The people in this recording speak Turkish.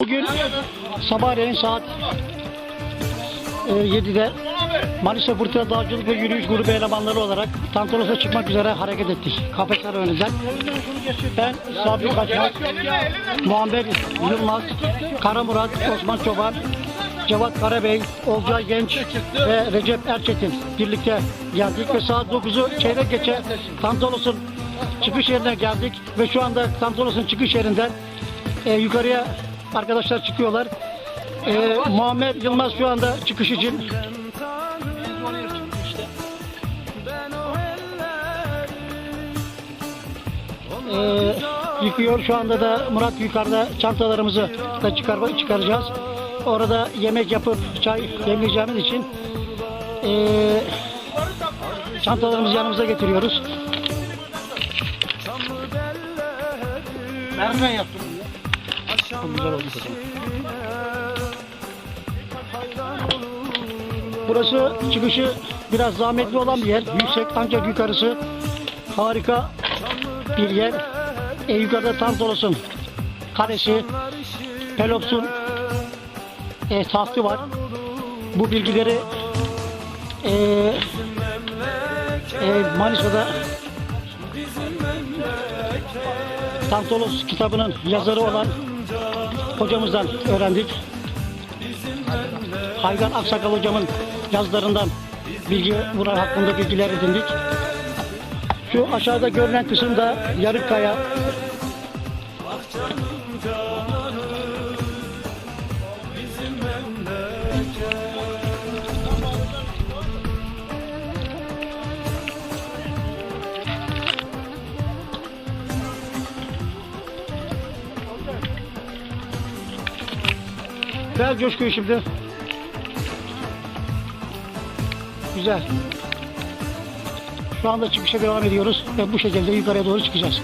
Bugün sabahleyin saat e, 7'de Manisa Fırtına Dağcılık ve Yürüyüş Grubu elemanları olarak Tantalos'a çıkmak üzere hareket ettik. Kafesler önünden. Ben Sabri Kaçmak, Muammer Yılmaz, Kara Murat, Osman Çoban, Cevat Karabey, Olcay Genç ve Recep Erçetin birlikte geldik ve saat 9'u çeyrek geçe Tantalos'un çıkış yerine geldik ve şu anda Tantalos'un çıkış yerinden e, yukarıya arkadaşlar çıkıyorlar. E, Muammer Yılmaz şu anda çıkış için e, yıkıyor. Şu anda da Murat yukarıda çantalarımızı da çıkar, çıkaracağız. Orada yemek yapıp çay demleyeceğimiz için e, çantalarımızı yanımıza getiriyoruz. Nereden yaptın? Güzel oldu kızım. Burası çıkışı biraz zahmetli olan bir yer. Yüksek ancak yukarısı harika bir yer. E, yukarıda Tantolos'un karesi, Pelops'un e, tahtı var. Bu bilgileri e, e, Manisa'da Tantolos kitabının yazarı olan hocamızdan öğrendik. Haygan Aksakal hocamın yazılarından bilgi bunlar hakkında bilgiler edindik. Şu aşağıda görünen kısımda Yarıkkaya. Ver coşkuyu şimdi. Güzel. Şu anda çıkışa devam ediyoruz ve bu şekilde yukarıya doğru çıkacağız.